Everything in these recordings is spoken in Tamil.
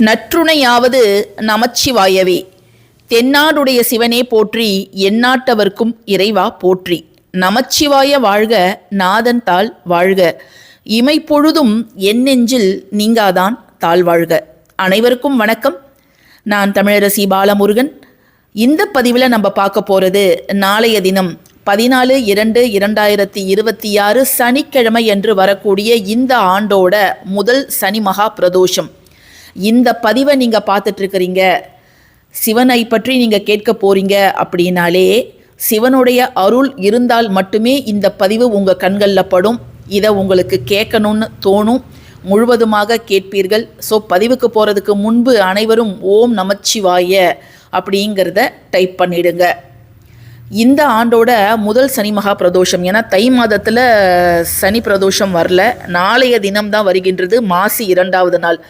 நற்றுணையாவது நமச்சிவாயவே. தென்னாடுடைய சிவனே போற்றி எந்நாட்டவர்க்கும் இறைவா போற்றி. நமச்சிவாய வாழ்க நாதன் தாள் வாழ்க. இமைப்பொழுதும் என் நெஞ்சில் நீங்காதான் தாழ்வாழ்க அனைவருக்கும் வணக்கம். நான் தமிழரசி பாலமுருகன். இந்த பதிவில் நம்ம பார்க்க போகிறது நாளைய தினம் பதினாலு இரண்டு இரண்டாயிரத்தி இருபத்தி ஆறு சனிக்கிழமை என்று வரக்கூடிய இந்த ஆண்டோட முதல் சனி மகா பிரதோஷம். இந்த பதிவை நீங்கள் பார்த்துட்ருக்கிறீங்க சிவனை பற்றி நீங்கள் கேட்க போகிறீங்க அப்படின்னாலே சிவனுடைய அருள் இருந்தால் மட்டுமே இந்த பதிவு உங்கள் கண்களில் படும். இதை உங்களுக்கு கேட்கணும்னு தோணும். முழுவதுமாக கேட்பீர்கள். ஸோ பதிவுக்கு போகிறதுக்கு முன்பு அனைவரும் ஓம் நமச்சிவாய அப்படிங்கிறத டைப் பண்ணிடுங்க. இந்த ஆண்டோட முதல் சனி மகா பிரதோஷம். ஏன்னா தை மாதத்தில் சனி பிரதோஷம் வரல. நாளைய தினம்தான் வருகின்றது. மாசி இரண்டாவது நாள்.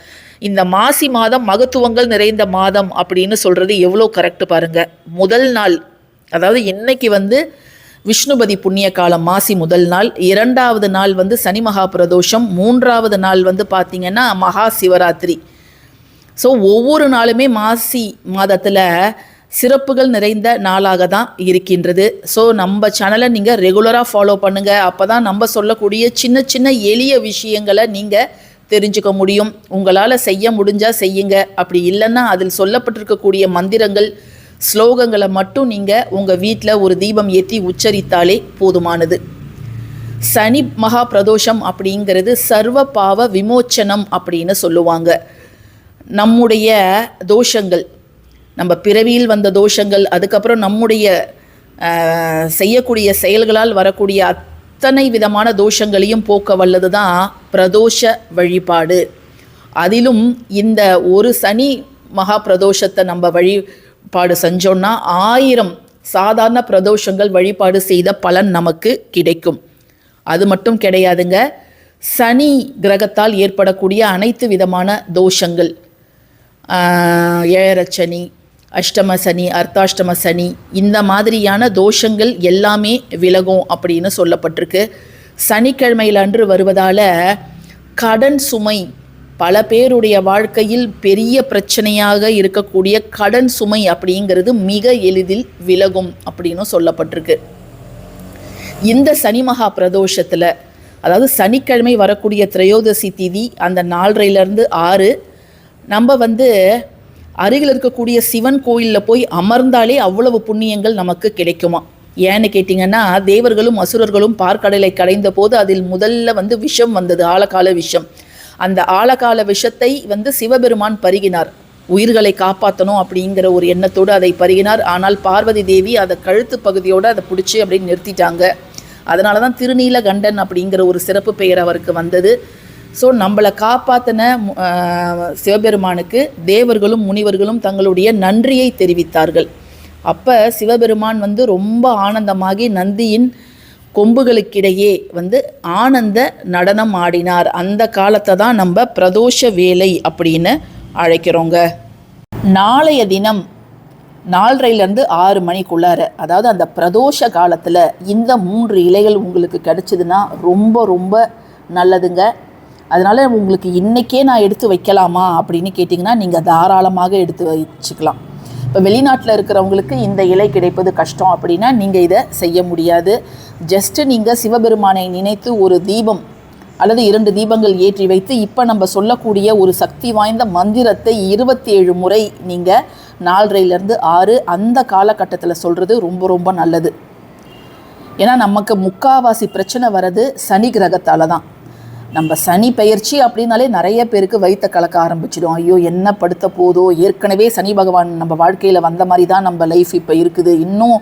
இந்த மாசி மாதம் மகத்துவங்கள் நிறைந்த மாதம் அப்படின்னு சொல்கிறது எவ்வளோ கரெக்ட் பாருங்க. முதல் நாள் அதாவது இன்னைக்கு வந்து விஷ்ணுபதி புண்ணிய காலம் மாசி முதல் நாள். இரண்டாவது நாள் வந்து சனி மகா பிரதோஷம். மூன்றாவது நாள் வந்து பார்த்திங்கன்னா மகா சிவராத்திரி. ஸோ ஒவ்வொரு நாளுமே மாசி மாதத்தில் சிறப்புகள் நிறைந்த நாளாக தான் இருக்கின்றது. ஸோ நம்ம சேனலை நீங்கள் ரெகுலராக ஃபாலோ பண்ணுங்கள் அப்போ தான் நம்ம சொல்லக்கூடிய சின்ன சின்ன எளிய விஷயங்களை நீங்கள் தெரிஞ்சுக்க முடியும். உங்களால் செய்ய முடிஞ்சால் செய்யுங்க. அப்படி இல்லைன்னா அதில் சொல்லப்பட்டிருக்கக்கூடிய மந்திரங்கள் ஸ்லோகங்களை மட்டும் நீங்கள் உங்கள் வீட்டில் ஒரு தீபம் ஏற்றி உச்சரித்தாலே போதுமானது. சனி மகா பிரதோஷம் அப்படிங்கிறது சர்வ பாவ விமோச்சனம் அப்படின்னு சொல்லுவாங்க. நம்முடைய தோஷங்கள் நம்ம பிறவியில் வந்த தோஷங்கள் அதுக்கப்புறம் நம்முடைய செய்யக்கூடிய செயல்களால் வரக்கூடிய அத்தனை விதமான தோஷங்களையும் போக்க வல்லது தான் பிரதோஷ வழிபாடு. அதிலும் இந்த ஒரு சனி மகா பிரதோஷத்தை நம்ம வழிபாடு செஞ்சோன்னா ஆயிரம் சாதாரண பிரதோஷங்கள் வழிபாடு செய்த பலன் நமக்கு கிடைக்கும். அது மட்டும் கிடையாதுங்க சனி கிரகத்தால் ஏற்படக்கூடிய அனைத்து விதமான தோஷங்கள் ஏழரச்சனி அஷ்டம சனி அர்த்தாஷ்டம சனி இந்த மாதிரியான தோஷங்கள் எல்லாமே விலகும் அப்படின்னு சொல்லப்பட்டிருக்கு. சனிக்கிழமையில் அன்று வருவதால் கடன் சுமை பல பேருடைய வாழ்க்கையில் பெரிய பிரச்சனையாக இருக்கக்கூடிய கடன் சுமை அப்படிங்கிறது மிக எளிதில் விலகும் அப்படின்னு சொல்லப்பட்டிருக்கு. இந்த சனி மகா பிரதோஷத்தில் அதாவது சனிக்கிழமை வரக்கூடிய திரையோதசி திதி அந்த நாலரைலேருந்து ஆறு நம்ம வந்து அருகில் இருக்கக்கூடிய சிவன் கோயிலில் போய் அமர்ந்தாலே அவ்வளவு புண்ணியங்கள் நமக்கு கிடைக்குமா? ஏன்னு கேட்டிங்கன்னா தேவர்களும் அசுரர்களும் பார்க்கடலை கடைந்த போது அதில் முதல்ல வந்து விஷம் வந்தது ஆழகால விஷம். அந்த ஆழகால விஷத்தை வந்து சிவபெருமான் பருகினார். உயிர்களை காப்பாற்றணும் அப்படிங்கிற ஒரு எண்ணத்தோடு அதை பருகினார். ஆனால் பார்வதி தேவி அதை கழுத்து பகுதியோடு அதை பிடிச்சி அப்படின்னு நிறுத்திட்டாங்க. அதனால தான் திருநீலகண்டன் அப்படிங்கிற ஒரு சிறப்பு பெயர் அவருக்கு வந்தது. ஸோ நம்மளை காப்பாற்றின சிவபெருமானுக்கு தேவர்களும் முனிவர்களும் தங்களுடைய நன்றியை தெரிவித்தார்கள். அப்போ சிவபெருமான் வந்து ரொம்ப ஆனந்தமாகி நந்தியின் கொம்புகளுக்கிடையே வந்து ஆனந்த நடனம் ஆடினார். அந்த காலத்தை தான் நம்ம பிரதோஷ வேலை அப்படின்னு அழைக்கிறோங்க. நாளைய தினம் நாலரைலேருந்து ஆறு மணிக்குள்ளார அதாவது அந்த பிரதோஷ காலத்தில் இந்த மூன்று இலைகள் உங்களுக்கு கிடைச்சதுன்னா ரொம்ப ரொம்ப நல்லதுங்க. அதனால் உங்களுக்கு இன்றைக்கே நான் எடுத்து வைக்கலாமா அப்படின்னு கேட்டிங்கன்னா நீங்கள் தாராளமாக எடுத்து வச்சுக்கலாம். இப்போ வெளிநாட்டில் இருக்கிறவங்களுக்கு இந்த இலை கிடைப்பது கஷ்டம் அப்படின்னா நீங்கள் இதை செய்ய முடியாது. ஜஸ்ட்டு நீங்கள் சிவபெருமானை நினைத்து ஒரு தீபம் அல்லது இரண்டு தீபங்கள் ஏற்றி வைத்து இப்போ நம்ம சொல்லக்கூடிய ஒரு சக்தி வாய்ந்த மந்திரத்தை இருபத்தி ஏழு முறை நீங்கள் நாலரைலேருந்து ஆறு அந்த காலகட்டத்தில் சொல்கிறது ரொம்ப ரொம்ப நல்லது. ஏன்னா நமக்கு முக்காவாசி பிரச்சனை வர்றது சனி கிரகத்தால் தான் நம்ம சனி பெயர்ச்சி அப்படின்னாலே நிறைய பேருக்கு வயிற்ற கலக்க ஆரம்பிச்சிடும். ஐயோ என்ன படுத்த போதோ? ஏற்கனவே சனி பகவான் நம்ம வாழ்க்கையில் வந்த மாதிரி தான் நம்ம லைஃப் இப்போ இருக்குது. இன்னும்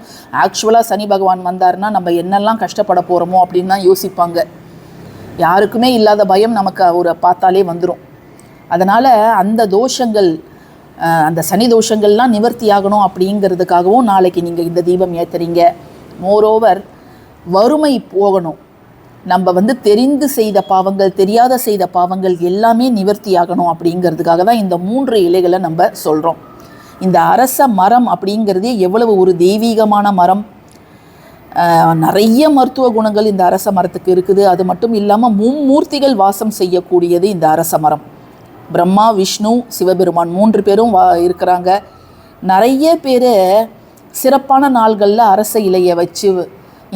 ஆக்சுவலாக சனி பகவான் வந்தாருன்னா நம்ம என்னெல்லாம் கஷ்டப்பட போகிறோமோ அப்படின்னு தான் யோசிப்பாங்க. யாருக்குமே இல்லாத பயம் நமக்கு அவரை பார்த்தாலே வந்துடும் அதனால் அந்த தோஷங்கள் அந்த சனி தோஷங்கள்லாம் நிவர்த்தி ஆகணும் அப்படிங்கிறதுக்காகவும் நாளைக்கு நீங்கள் இந்த தீபம் ஏற்றுறீங்க மோரோவர் வறுமை போகணும். நம்ம வந்து தெரிந்து செய்த பாவங்கள் தெரியாத செய்த பாவங்கள் எல்லாமே நிவர்த்தி ஆகணும் அப்படிங்கிறதுக்காக தான் இந்த மூன்று இலைகளை நம்ம சொல்கிறோம் இந்த அரச மரம் அப்படிங்கிறதே எவ்வளவு ஒரு தெய்வீகமான மரம். நிறைய மருத்துவ குணங்கள் இந்த அரச மரத்துக்கு இருக்குது. அது மட்டும் இல்லாமல் மும்மூர்த்திகள் வாசம் செய்யக்கூடியது இந்த அரச மரம். பிரம்மா விஷ்ணு சிவபெருமான் மூன்று பேரும் வா இருக்கிறாங்க. நிறைய பேர் சிறப்பான நாள்களில் அரச இலையை வச்சு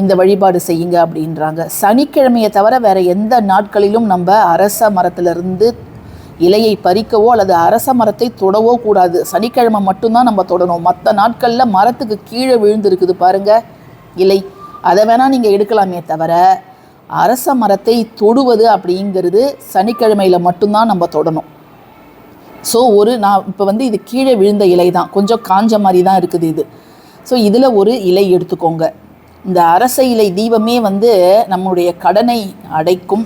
இந்த வழிபாடு செய்யுங்க அப்படின்றாங்க. சனிக்கிழமையை தவிர வேறு எந்த நாட்களிலும் நம்ம அரச மரத்திலிருந்து இலையை பறிக்கவோ அல்லது அரச மரத்தை தொடவோ கூடாது. சனிக்கிழமை மட்டும்தான் நம்ம தொடணும். மற்ற நாட்களில் மரத்துக்கு கீழே விழுந்திருக்குது பாருங்க இலை. அதை வேணால் நீங்கள் எடுக்கலாமே தவிர அரச மரத்தை தொடுவது அப்படிங்கிறது சனிக்கிழமையில் மட்டும்தான் நம்ம தொடணும். ஸோ ஒரு நான் இப்போ வந்து இது கீழே விழுந்த இலை தான் கொஞ்சம் காஞ்ச மாதிரி தான் இருக்குது இது. ஸோ இதில் ஒரு இலை எடுத்துக்கோங்க. இந்த அரச இலை தீபமே வந்து நம்முடைய கடனை அடைக்கும்.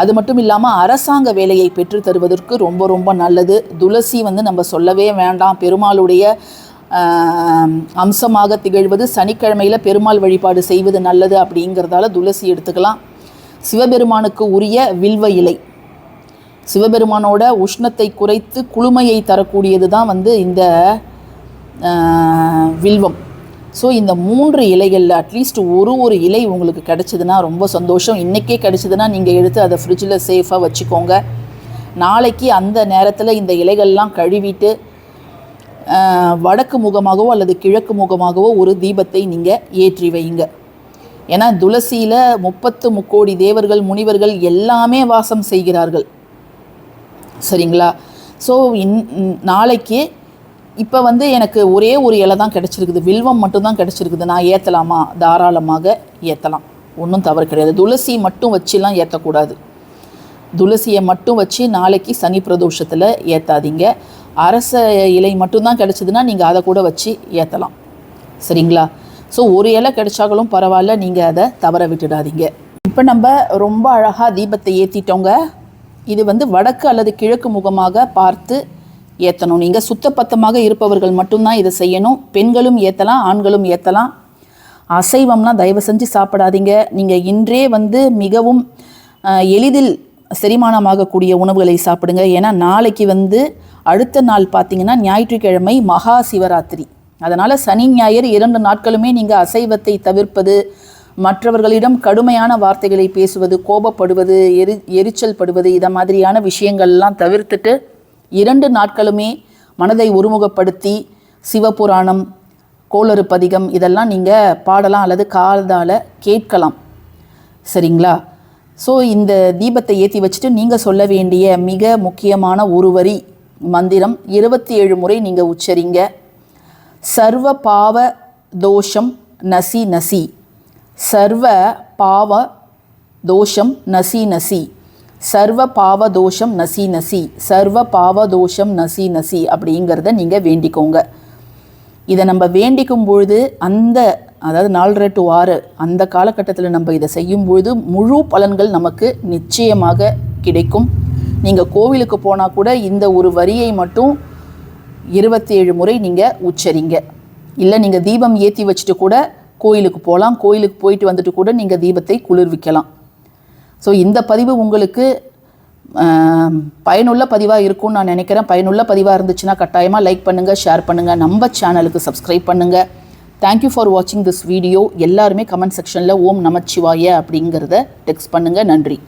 அது மட்டும் இல்லாமல் அரசாங்க வேலையை பெற்று தருவதற்கு ரொம்ப ரொம்ப நல்லது. துளசி வந்து நம்ம சொல்லவே வேண்டாம். பெருமாளுடைய அம்சமாக திகழ்வது சனிக்கிழமையில் பெருமாள் வழிபாடு செய்வது நல்லது அப்படிங்கிறதால துளசி எடுத்துக்கலாம். சிவபெருமானுக்கு உரிய வில்வ இலை. சிவபெருமானோட உஷ்ணத்தை குறைத்து குளுமையை தரக்கூடியது தான் வந்து இந்த வில்வம். ஸோ இந்த மூன்று இலைகளில் அட்லீஸ்ட் ஒரு ஒரு இலை உங்களுக்கு கிடச்சிதுன்னா ரொம்ப சந்தோஷம். இன்றைக்கே கிடச்சிதுன்னா நீங்கள் எடுத்து அதை ஃப்ரிட்ஜில் சேஃபாக வச்சுக்கோங்க. நாளைக்கு அந்த நேரத்தில் இந்த இலைகள்லாம் கழுவிட்டு வடக்கு முகமாகவோ அல்லது கிழக்கு முகமாகவோ ஒரு தீபத்தை நீங்கள் ஏற்றி வைங்க. ஏன்னா துளசியில் முப்பத்து முக்கோடி தேவர்கள் முனிவர்கள் எல்லாமே வாசம் செய்கிறார்கள். சரிங்களா? ஸோ இன் இன்- நாளைக்கு இப்போ வந்து எனக்கு ஒரே ஒரு இலை தான் கிடச்சிருக்குது. வில்வம் மட்டும்தான் கிடச்சிருக்குது. நான் ஏற்றலாமா தாராளமாக ஏற்றலாம் ஒன்றும் தவறு கிடையாது. துளசி மட்டும் வச்சுலாம் ஏற்றக்கூடாது துளசியை மட்டும் வச்சு நாளைக்கு சனி பிரதோஷத்தில் ஏற்றாதீங்க அரச இலை மட்டும்தான் கிடச்சிதுன்னா நீங்கள் அதை கூட வச்சு ஏற்றலாம் சரிங்களா? ஸோ ஒரு இலை கிடைச்சாலும் பரவாயில்ல. நீங்கள் அதை தவற விட்டுடாதீங்க. இப்போ நம்ம ரொம்ப அழகாக தீபத்தை ஏற்றிட்டோங்க இது வந்து வடக்கு அல்லது கிழக்கு முகமாக பார்த்து ஏற்றணும் நீங்கள் சுத்தப்பத்தமாக இருப்பவர்கள் மட்டும்தான் இதை செய்யணும். பெண்களும் ஏற்றலாம் ஆண்களும் ஏற்றலாம் அசைவம்லாம் தயவு செஞ்சு சாப்பிடாதீங்க. நீங்கள் இன்றே வந்து மிகவும் எளிதில் செரிமானமாகக்கூடிய உணவுகளை சாப்பிடுங்க. ஏன்னா நாளைக்கு வந்து அடுத்த நாள் பார்த்தீங்கன்னா ஞாயிற்றுக்கிழமை மகா சிவராத்திரி. அதனால் சனி ஞாயிறு இரண்டு நாட்களுமே நீங்கள் அசைவத்தை தவிர்ப்பது மற்றவர்களிடம் கடுமையான வார்த்தைகளை பேசுவது கோபப்படுவது எரி எரிச்சல் படுவது இதை மாதிரியான விஷயங்கள்லாம் தவிர்த்துட்டு இரண்டு நாட்களுமே மனதை ஒருமுகப்படுத்தி சிவபுராணம் கோளறு பதிகம் இதெல்லாம் நீங்கள் பாடலாம் அல்லது காதால் கேட்கலாம். சரிங்களா? ஸோ இந்த தீபத்தை ஏற்றி வச்சுட்டு நீங்கள் சொல்ல வேண்டிய மிக முக்கியமான ஒரு வரி மந்திரம் இருபத்தி ஏழு முறை நீங்கள் உச்சரிங்க. சர்வ பாவ தோஷம் நசி நசி. சர்வ பாவ தோஷம் நசி நசி. சர்வ பாவதோஷம் நசி நசி சர்வ பாவதோஷம் நசி நசி அப்படிங்கிறத நீங்கள் வேண்டிக்கோங்க. இதை நம்ம வேண்டிக்கும் பொழுது அந்த அதாவது நாலரை டு ஆறு அந்த காலகட்டத்தில் நம்ம இதை செய்யும் பொழுது முழு பலன்கள் நமக்கு நிச்சயமாக கிடைக்கும். நீங்கள் கோவிலுக்கு போனால் கூட இந்த ஒரு வரியை மட்டும் இருபத்தி ஏழு முறை நீங்கள் உச்சரிங்க. இல்லை நீங்கள் தீபம் ஏற்றி வச்சுட்டு கூட கோயிலுக்கு போகலாம் கோயிலுக்கு போயிட்டு வந்துட்டு கூட நீங்கள் தீபத்தை குளிர்விக்கலாம். ஸோ இந்த பதிவு உங்களுக்கு பயனுள்ள பதிவாக இருக்கும்னு நான் நினைக்கிறேன். பயனுள்ள பதிவாக இருந்துச்சுன்னா கட்டாயமாக லைக் பண்ணுங்கள் ஷேர் பண்ணுங்கள் நம்ம சேனலுக்கு சப்ஸ்கிரைப் பண்ணுங்கள் தேங்க்யூ ஃபார் வாட்சிங் திஸ் வீடியோ எல்லாருமே கமெண்ட் செக்ஷனில் ஓம் நமச்சிவாய அப்படிங்கிறத டெக்ஸ்ட் பண்ணுங்கள் நன்றி.